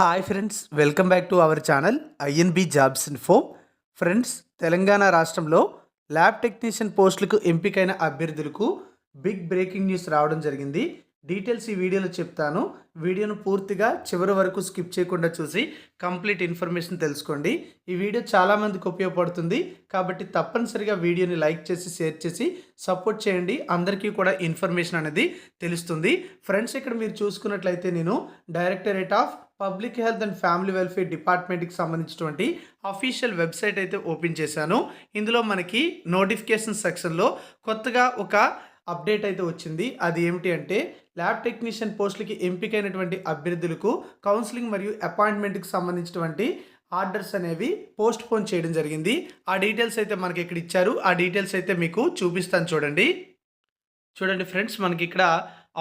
Hi friends welcome back to our channel INB jobs info friends Telangana రాష్ట్రంలో lab technician పోస్టులకు ఎంపికైన అభ్యర్థులకు big breaking news రావడం జరిగింది. డీటెయిల్స్ ఈ వీడియోలో చెప్తాను. వీడియోను పూర్తిగా చివరి వరకు స్కిప్ చేయకుండా చూసి కంప్లీట్ ఇన్ఫర్మేషన్ తెలుసుకోండి. ఈ వీడియో చాలామందికి ఉపయోగపడుతుంది. కాబట్టి తప్పనిసరిగా వీడియోని లైక్ చేసి షేర్ చేసి సపోర్ట్ చేయండి. అందరికీ కూడా ఇన్ఫర్మేషన్ అనేది తెలుస్తుంది. ఫ్రెండ్స్ ఇక్కడ మీరు చూసుకున్నట్లయితే నేను directorate of public health and family welfare డిపార్ట్మెంట్కి సంబంధించినటువంటి అఫీషియల్ వెబ్సైట్ అయితే ఓపెన్ చేశాను. ఇందులో మనకి నోటిఫికేషన్ సెక్షన్లో కొత్తగా ఒక అప్డేట్ అయితే వచ్చింది. అది ఏమిటి అంటే ల్యాబ్ టెక్నీషియన్ పోస్టులకి ఎంపికైనటువంటి అభ్యర్థులకు కౌన్సిలింగ్ మరియు అపాయింట్మెంట్కి సంబంధించినటువంటి ఆర్డర్స్ అనేవి పోస్ట్ పోన్ చేయడం జరిగింది. ఆ డీటెయిల్స్ అయితే మనకి ఇక్కడ ఇచ్చారు. ఆ డీటెయిల్స్ అయితే మీకు చూపిస్తాను చూడండి. చూడండి ఫ్రెండ్స్ మనకి ఇక్కడ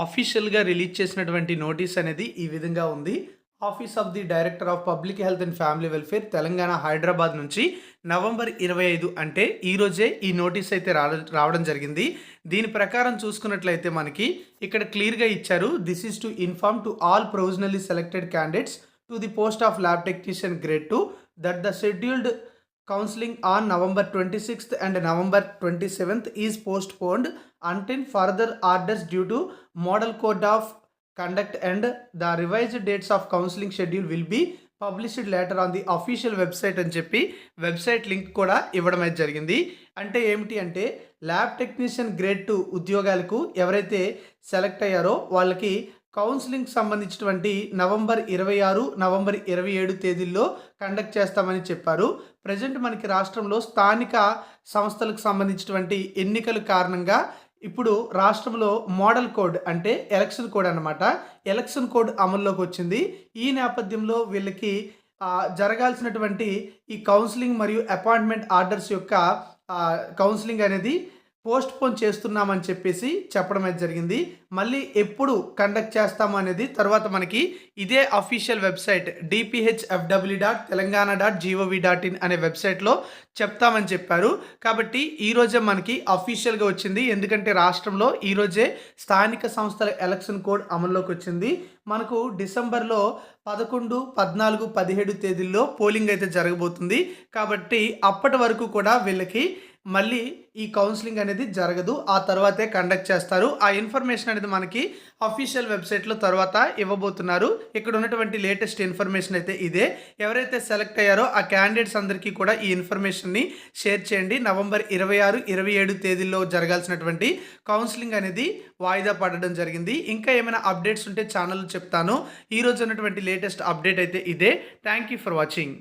అఫీషియల్గా రిలీజ్ చేసినటువంటి నోటీస్ అనేది ఈ విధంగా ఉంది. Office of the director of public health and family welfare Telangana Hyderabad నుంచి నవంబర్ ఇరవై ఐదు అంటే ఈరోజే ఈ నోటీస్ అయితే రావడం రావడం జరిగింది. దీని ప్రకారం చూసుకున్నట్లయితే మనకి ఇక్కడ క్లియర్గా ఇచ్చారు this is to inform to all provisionally selected candidates to the post of lab technician grade two that the scheduled counselling on November twenty sixth and November twenty seventh is postponed until further orders due to model code of conduct and the revised dates of counselling schedule will be published later on the official website అని చెప్పి website link కూడా ఇవ్వడం అయితే జరిగింది. అంటే ఏమిటి అంటే lab technician grade two ఉద్యోగాలకు ఎవరైతే సెలెక్ట్ అయ్యారో వాళ్ళకి కౌన్సిలింగ్ సంబంధించినటువంటి నవంబర్ ఇరవై ఆరు నవంబర్ ఇరవై ఏడు తేదీల్లో కండక్ట్ చేస్తామని చెప్పారు. ప్రజెంట్ మనకి రాష్ట్రంలో స్థానిక సంస్థలకు సంబంధించినటువంటి ఎన్నికల కారణంగా ఇప్పుడు రాష్ట్రంలో మోడల్ కోడ్ అంటే ఎలక్షన్ కోడ్ అనమాట ఎలక్షన్ కోడ్ అమల్లోకి వచ్చింది. ఈ నేపథ్యంలో వీళ్ళకి జరగాల్సినటువంటి ఈ కౌన్సిలింగ్ మరియు అపాయింట్మెంట్ ఆర్డర్స్ యొక్క కౌన్సిలింగ్ అనేది పోస్ట్ పోన్ చేస్తున్నామని చెప్పేసి చెప్పడం అయితే జరిగింది. మళ్ళీ ఎప్పుడు కండక్ట్ చేస్తాము అనేది తర్వాత మనకి ఇదే official website DPHFW dot Telangana dot GOV dot in అనే వెబ్సైట్లో చెప్తామని చెప్పారు. కాబట్టి ఈరోజే మనకి అఫీషియల్గా వచ్చింది. ఎందుకంటే రాష్ట్రంలో ఈరోజే స్థానిక సంస్థల ఎలక్షన్ కోడ్ అమల్లోకి వచ్చింది. మనకు డిసెంబర్లో పదకొండు పద్నాలుగు పదిహేడు తేదీల్లో పోలింగ్ అయితే జరగబోతుంది. కాబట్టి అప్పటి వరకు కూడా వీళ్ళకి మళ్ళీ ఈ కౌన్సిలింగ్ అనేది జరగదు. ఆ తర్వాతే కండక్ట్ చేస్తారు. ఆ ఇన్ఫర్మేషన్ అనేది మనకి అఫీషియల్ వెబ్సైట్లో తర్వాత ఇవ్వబోతున్నారు. ఇక్కడ ఉన్నటువంటి లేటెస్ట్ ఇన్ఫర్మేషన్ అయితే ఇదే. ఎవరైతే సెలెక్ట్ అయ్యారో ఆ క్యాండిడేట్స్ అందరికీ కూడా ఈ ఇన్ఫర్మేషన్ని షేర్ చేయండి. నవంబర్ ఇరవై ఆరు ఇరవై ఏడు తేదీల్లో జరగాల్సినటువంటి కౌన్సిలింగ్ అనేది వాయిదా పడడం జరిగింది. ఇంకా ఏమైనా అప్డేట్స్ ఉంటే ఛానల్ చెప్తాను. ఈరోజు ఉన్నటువంటి లేటెస్ట్ అప్డేట్ అయితే ఇదే. Thank you for watching